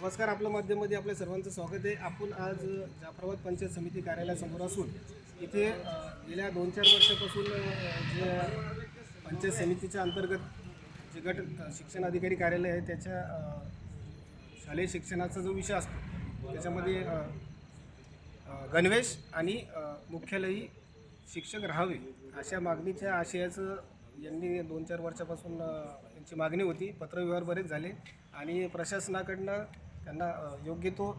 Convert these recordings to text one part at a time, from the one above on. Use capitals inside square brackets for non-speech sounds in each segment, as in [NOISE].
नमस्कार आपलं माध्यमामध्ये आपल्या सर्वांचं स्वागत आहे. आपण आज जाफराबाद पंचायत समिती कार्यालयासमोर असून इथे गेल्या दोन चार वर्षापासून जे पंचायत समितीच्या अंतर्गत जे गट शिक्षण अधिकारी कार्यालय आहे त्याच्या शालेय शिक्षणाचा जो विषय असतो त्याच्यामध्ये गणवेश आणि मुख्यालयी शिक्षक राहावे अशा मागणीच्या आशयाचं यांनी दोन चार वर्षापासून यांची मागणी होती. पत्रव्यवहार बरेच झाले आणि प्रशासनाकडनं त्यांना योग्य तो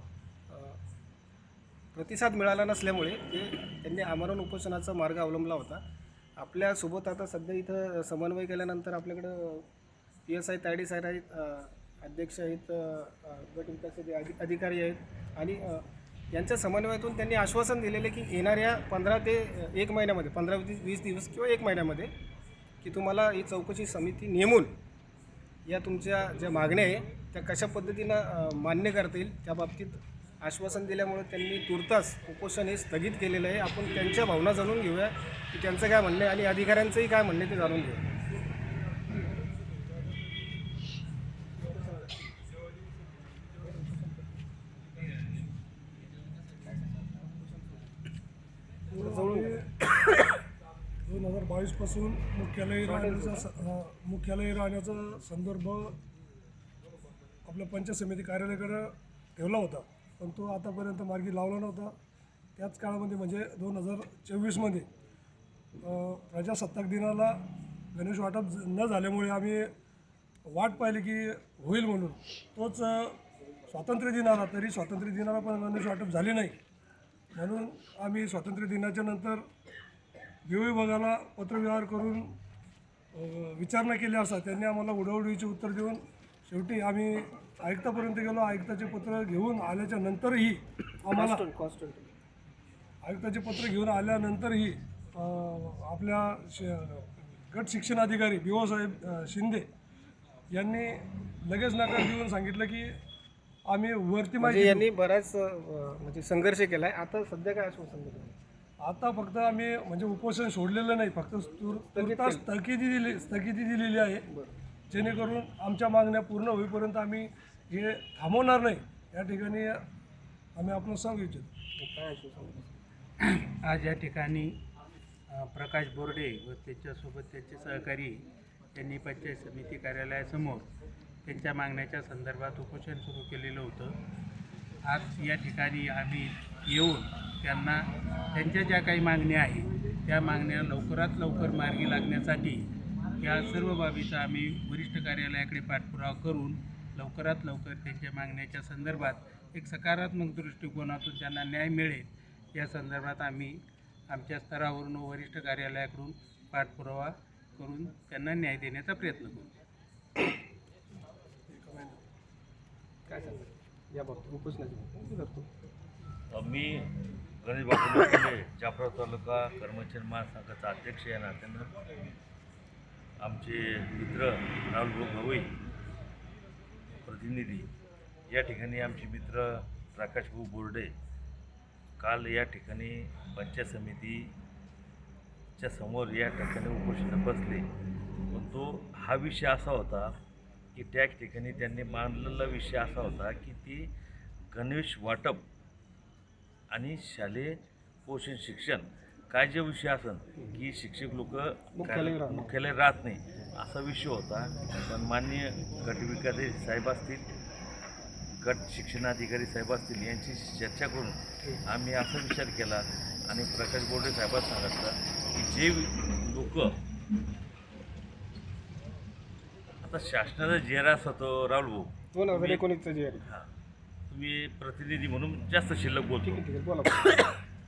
प्रतिसाद मिळाला नसल्यामुळे ते त्यांनी आमरण उपोषणाचा मार्ग अवलंबला होता. आपल्यासोबत आता सध्या इथं समन्वय केल्यानंतर आपल्याकडं पी एस आय तायडे साहेब आहेत अध्यक्ष आहेत गट विकास अधि- अधिकारी आहेत आणि यांच्या समन्वयातून त्यांनी आश्वासन दिलेले की येणाऱ्या पंधरा ते एक महिन्यामध्ये पंधरा वीस वीस दिवस किंवा एक महिन्यामध्ये की तुम्हाला ही चौकशी समिती नेमून या तुमच्या ज्या मागण्या आहे त्या कशा पद्धतीनं मान्य करता येईल त्या बाबतीत आश्वासन दिल्यामुळे त्यांनी तुर्तास उपोषण हे स्थगित केलेलं आहे. आपण त्यांच्या भावना जाणून घेऊया की त्यांचं काय म्हणणं आहे आणि अधिकाऱ्यांचंही काय म्हणणं आहे ते जाणून घेऊया. दोन हजार बावीसपासून मुख्यालय मुख्यालयी राहण्याचा स- मुख्यालयी राहण्याचा संदर्भ आपलं पंचायत समिती कार्यालयाकडं ठेवला होता. पण तो आतापर्यंत मार्गी लावला नव्हता. त्याच काळामध्ये म्हणजे दोन हजार चोवीसमध्ये प्रजासत्ताक दिनाला गणेश वाटप न झाल्यामुळे आम्ही वाट पाहिली की होईल म्हणून. तोच स्वातंत्र्य दिन आला तरी स्वातंत्र्य दिनाला पण गणेश वाटप झाले नाही. म्हणून आम्ही स्वातंत्र्य दिनाच्या नंतर विव विभागाला पत्रव्यवहार करून विचारणा केली असता त्यांनी आम्हाला उडवडीचे उत्तर देऊन शेवटी आम्ही आयुक्तापर्यंत गेलो. आयुक्ताचे पत्र घेऊन आल्याच्या नंतरही आम्हाला आयुक्ताचे पत्र घेऊन आल्यानंतरही आपल्या श गट शिक्षण अधिकारी बी ओ साहेब शिंदे यांनी लगेच नकार देऊन सांगितलं की आम्ही वरती म्हणजे माहिती यांनी बराच म्हणजे संघर्ष केला आहे आता सध्या काय आश्वासन दिलं आता फक्त आम्ही म्हणजे उपोषण सोडलेलं नाही. फक्त तुर्तास स्थगिती दिली स्थगिती दिलेली आहे. जेणेकरून आमच्या मागण्या पूर्ण होईपर्यंत आम्ही हे थांबवणार नाही. या ठिकाणी आम्ही आपण सांगू इच्छितो. काय आज या ठिकाणी प्रकाश बोर्डे व त्याच्यासोबत त्याचे सहकारी त्यांनी पंचायत समिती कार्यालयासमोर त्यांच्या मागण्याच्या संदर्भात उपोषण सुरू केलेलं होतं. आज या ठिकाणी आम्ही येऊन त्यांना त्यांच्या ज्या काही मागण्या आहेत त्या मागण्या लवकरात लवकर मार्गी लागण्यासाठी या सर्व बाबीचा आम्ही वरिष्ठ कार्यालयाकडे पाठपुरावा करून लवकरात लवकर त्यांच्या मागण्याच्या संदर्भात एक सकारात्मक दृष्टिकोनातून त्यांना न्याय मिळेल. या संदर्भात आम्ही आमच्या स्तरावरून व वरिष्ठ कार्यालयाकडून पाठपुरावा करून त्यांना न्याय देण्याचा प्रयत्न करू. काय या बाबतीत मी गणेश बाबू जाफरा जाफराव तालुका कर्मचारी महासंघाचा अध्यक्ष या नात्यानं. आमचे मित्र राहुलभाऊ गवई प्रतिनिधी या ठिकाणी आमचे मित्र प्रकाशभाऊ बोर्डे काल या ठिकाणी पंचायत समितीच्या समोर या ठिकाणी उपोषण बसले. पण तो हा विषय असा होता की त्या ठिकाणी त्यांनी मांडलेला विषय असा होता की ती गणवेश वाटप आणि शालेय पोषण शिक्षण काय जे विषय असन की शिक्षक लोक मुख्यालयी राहत नाही. असा विषय होता. पण माननीय गटविकास साहेब असतील गट शिक्षणाधिकारी साहेब असतील यांची चर्चा करून आम्ही असा विचार केला आणि प्रकाश बोर्डे साहेबांना सांगितलं की जे लोक आता शासनाचा जेरास होतो राहुल भाऊ. हजार एकोणीसचं जे आहे हां. तुम्ही प्रतिनिधी म्हणून जास्त शिल्लक बोलतो.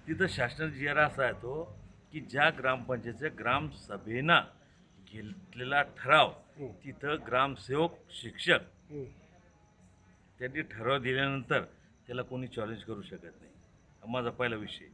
आहे आहे तिथं शासनाचा जेरा असा आहे तो की ज्या ग्रामपंचायतीच्या ग्रामसभेनं घेतलेला ठराव. तिथं ग्रामसेवक शिक्षक. त्यांनी ठराव दिल्यानंतर त्याला कोणी चॅलेंज करू शकत नाही. हा माझा पहिला विषय.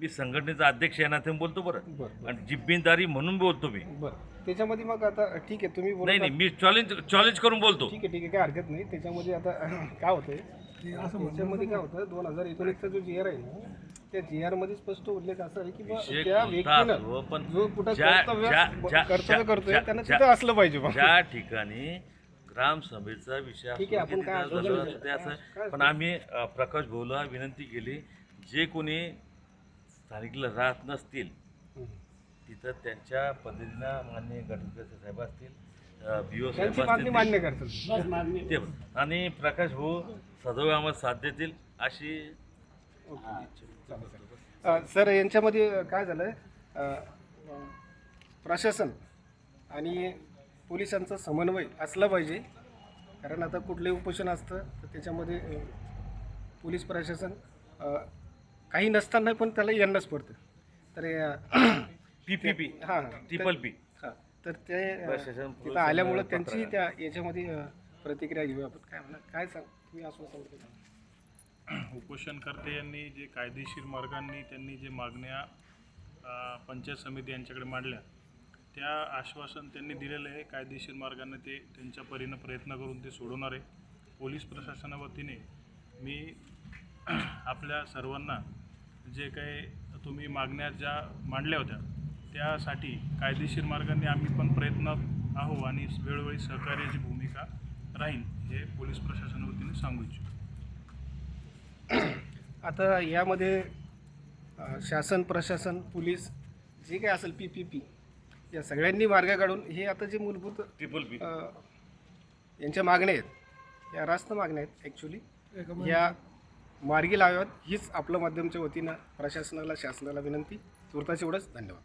मी संघटनेचा अध्यक्ष या नात्याने बोलतो बरं. बरं आणि जिम्मेदारी म्हणून बोलतो मी. बरं. त्याच्यामध्ये मग आता ठीक आहे तुम्ही बोलत नाही नाही मी चॅलेंज चॅलेंज करून बोलतो. ठीक आहे ठीक आहे काय हरकत नाही. त्याच्यामध्ये आता [CLEARS THROAT] काय होतंय? त्याच्यामध्ये काय होतं? दोन हजार एकोणीसचा जो जी आर आहे ना त्या जी आरमध्ये स्पष्ट उल्लेख असा आहे की बा विषय त्या कोणता असो, व्यक्तीनं पण जो कुठं ज्या- कर्तव्य ज्या- ज्या- कर्तव्य ज्या- करतोय ज्या- त्यांना ज्या- असलं पाहिजे बा. ज्या ठिकाणी ग्रामसभेचा विषय ठीक आहे, असो आपण काय? असं काय- पण आम्ही अ, प्रकाश भाऊला विनंती केली जे कोणी स्थानिकला राहत नसतील तिथं त्यांच्या पद्धतीनं मान्य गटविकास साहेब असतील बी ओ साहेब मागणी असतील मान्य करतो ते आणि प्रकाश भाऊ सदैव आम्हाला साथ देतील अशी अ, सर यांच्यामध्ये काय झालं प्रशासन आणि पोलिसांचा समन्वय असला पाहिजे कारण आता कुठलंही उपोषण असतं तर त्याच्यामध्ये अ, पोलीस प्रशासन अ, काही नसताना पण त्याला येणंच पडतं तर पी पी पी हां हां. ट्रिपल पी हां तर ते अ, प्रशासन, तिथं आल्यामुळं त्यांची. त्या याच्यामध्ये अ, प्रतिक्रिया घेऊया आपण काय म्हणा काय सांग तुम्ही आश्वासन देता? उपोषणकर्ते यांनी जे कायदेशीर मार्गांनी त्यांनी जे मागण्या पंचायत समिती यांच्याकडे मांडल्या त्या आश्वासन त्यांनी दिलेलं आहे. कायदेशीर मार्गाने ते त्यांच्या परीनं प्रयत्न करून ते सोडवणार आहे. पोलीस प्रशासनावतीने मी [CLEARS THROAT] आपल्या सर्वांना जे काही तुम्ही मागण्या ज्या मांडल्या होत्या त्यासाठी कायदेशीर मार्गाने आम्ही पण प्रयत्न आहो आणि वेळोवेळी सहकार्याची भूमिका राहील हे पोलीस प्रशासनावतीने सांगू इच्छितो. आता यामध्ये शासन प्रशासन पोलीस जे काही असेल पी पी पी या सगळ्यांनी मार्ग काढून हे आता जे मूलभूत ट्रिपल पी यांच्या मागण्या आहेत या रास्त मागण्या आहेत ॲक्च्युली या मार्गी लावाव्यात हीच आपलं माध्यमच्या वतीनं प्रशासनाला शासनाला विनंती. तुर्तास एवढंच. धन्यवाद.